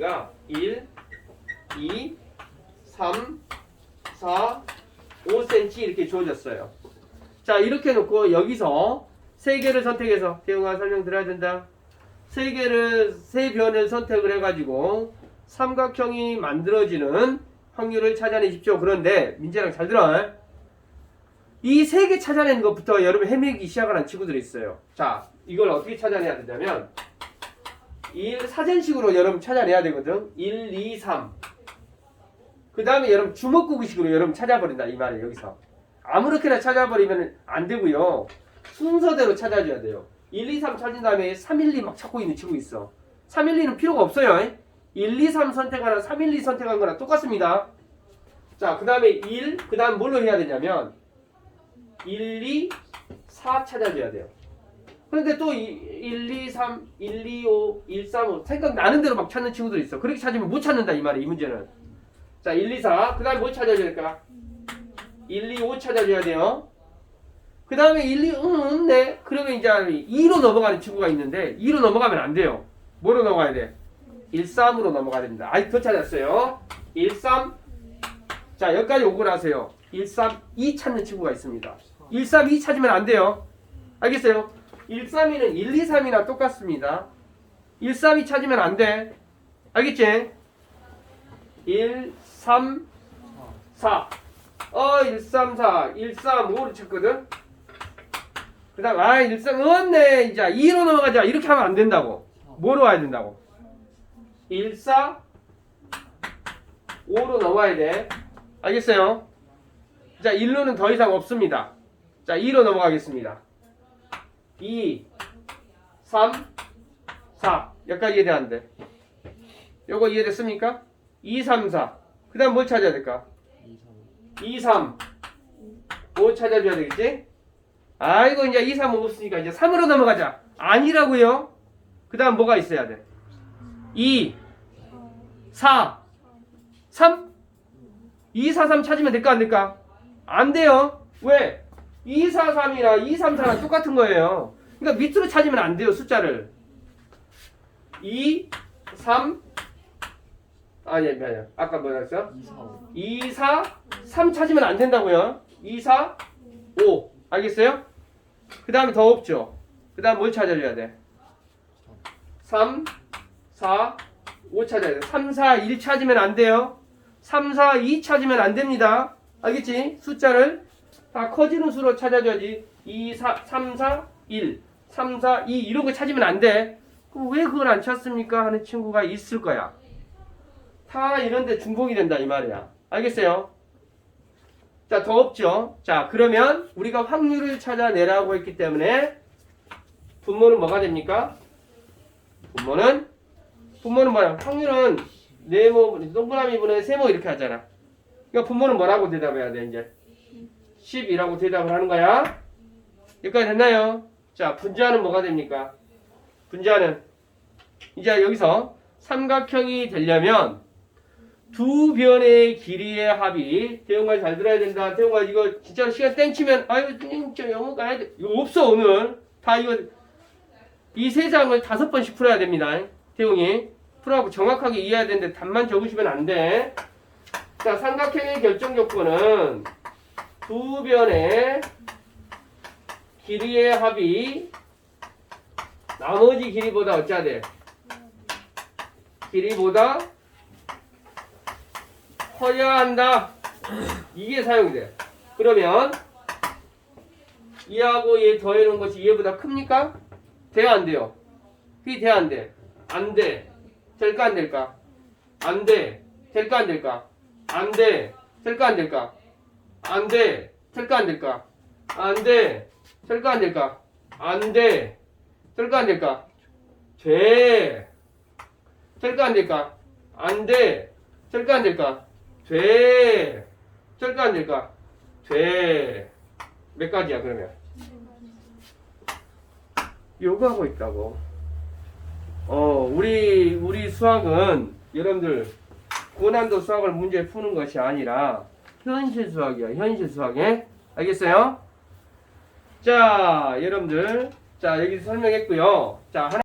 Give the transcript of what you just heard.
가 1, 2, 3, 4, 5cm 이렇게 주어졌어요. 자 이렇게 놓고 여기서 세 개를 선택해서 대웅아 설명 들어야 된다. 세 개를 세 변을 선택을 해가지고 삼각형이 만들어지는 확률을 찾아내십시오. 그런데 민재랑 잘 들어. 이 세 개 찾아내는 것부터 여러분 헤매기 시작하는 친구들이 있어요. 자 이걸 어떻게 찾아내야 되냐면 1 사전식으로 여러분 찾아내야 되거든. 1, 2, 3. 그 다음에 여러분 주먹구구식으로 여러분 찾아버린다 이 말이에요 여기서. 아무렇게나 찾아버리면 안 되고요. 순서대로 찾아줘야 돼요. 1, 2, 3 찾은 다음에 3, 1, 2 막 찾고 있는 친구 있어. 3, 1, 2는 필요가 없어요. 1, 2, 3 선택하나 3, 1, 2 선택한 거랑 똑같습니다. 자, 그 다음에 1, 그 다음 뭘로 해야 되냐면 1, 2, 4 찾아줘야 돼요. 그런데 또 1, 2, 3, 1, 2, 5, 1, 3, 5 생각나는 대로 막 찾는 친구들이 있어. 그렇게 찾으면 못 찾는다 이 말이에요. 이 문제는. 자, 1, 2, 4. 그 다음에 뭐 찾아줘야 될까? 1, 2, 5 찾아줘야 돼요. 그 다음에 1, 2, 음, 네. 그러면 이제 2로 넘어가는 친구가 있는데 2로 넘어가면 안 돼요. 뭐로 넘어가야 돼? 1, 3으로 넘어가야 됩니다. 아이, 더 찾았어요. 1, 3. 자, 여기까지 오고 나세요. 1, 3, 2 찾는 친구가 있습니다. 1, 3, 2 찾으면 안 돼요. 알겠어요? 1, 3, 2는 1, 2, 3이나 똑같습니다. 1, 3, 2 찾으면 안 돼. 알겠지? 1, 3, 4. 어, 1, 3, 4. 1, 3, 5를 찾거든? 그 다음, 아, 1, 3, 없네. 이제 2로 넘어가자. 이렇게 하면 안 된다고. 뭐로 와야 된다고? 1, 4, 5로 넘어와야 돼. 알겠어요? 자, 1로는 더 이상 없습니다. 자, 2로 넘어가겠습니다. 2, 3, 4. 여기까지 이해되는데. 요거 이해됐습니까? 2, 3, 4. 그 다음 뭘 찾아야 될까? 2, 3. 5 찾아줘야 되겠지? 아이고, 이제 2, 3, 5 없으니까 이제 3으로 넘어가자. 아니라고요. 그 다음 뭐가 있어야 돼? 2, 4, 3. 2, 4, 3 찾으면 될까, 안 될까? 안 돼요. 왜? 2, 4, 3이랑 2, 3, 4랑 똑같은 거예요. 그러니까 밑으로 찾으면 안 돼요, 숫자를. 2, 3, 아니, 아니, 아니. 아까 뭐라 했어? 2, 4, 3 찾으면 안 된다고요. 2, 4, 5. 알겠어요? 그 다음에 더 없죠? 그 다음 뭘 찾아줘야 돼? 3, 4, 5 찾아야 돼. 3, 4, 1 찾으면 안 돼요. 3, 4, 2 찾으면 안 됩니다. 알겠지? 숫자를 다 커지는 수로 찾아줘야지. 2, 4, 3, 4, 1, 3, 4, 2 이런 거 찾으면 안 돼. 그럼 왜 그걸 안 찾습니까? 하는 친구가 있을 거야. 다 이런데 중복이 된다 이 말이야. 알겠어요? 자, 더 없죠? 자, 그러면 우리가 확률을 찾아내라고 했기 때문에 분모는 뭐가 됩니까? 분모는 분모는 뭐야? 확률은 네모 동그라미 분의 세모 이렇게 하잖아. 그러니까 분모는 뭐라고 대답해야 돼 이제? 10이라고 대답을 하는 거야. 여기까지 됐나요? 자, 분자는 뭐가 됩니까? 분자는 이제 여기서 삼각형이 되려면 두 변의 길이의 합이 대웅아 잘 들어야 된다. 대웅아 이거 진짜 시간 땡치면 아유 진짜 영어 가야 돼. 이거 없어 오늘 다 이거 이 세 장을 다섯 번씩 풀어야 됩니다. 대웅이 풀하고 정확하게 이해해야 되는데 답만 적으시면 안 돼. 자 삼각형의 결정 조건은 두 변의 길이의 합이 나머지 길이보다 어찌해야 돼? 길이보다 커야 한다. 이게 사용이 돼. 그러면 이하고 얘 더해놓은 것이 얘보다 큽니까? 돼요 안 돼요? 그게 돼야 안 돼? 안 돼. 될까 안 될까? 안 돼. 될까 안 될까? 안 돼. 될까 안 될까? 안 돼. 될까 안 될까? 안 돼. 될까 안 될까? 안 돼. 될까 안 될까? 돼. 될까 안 될까? 안 돼. 될까 안 될까? 돼. 될까 안 될까? 돼. 몇 가지야 그러면? 요거 하고 있다고. 어, 우리 우리 수학은 여러분들 고난도 수학을 문제 푸는 것이 아니라 현실 수학이야. 현실 수학에 알겠어요? 자, 여러분들. 자, 여기서 설명했고요. 자, 하나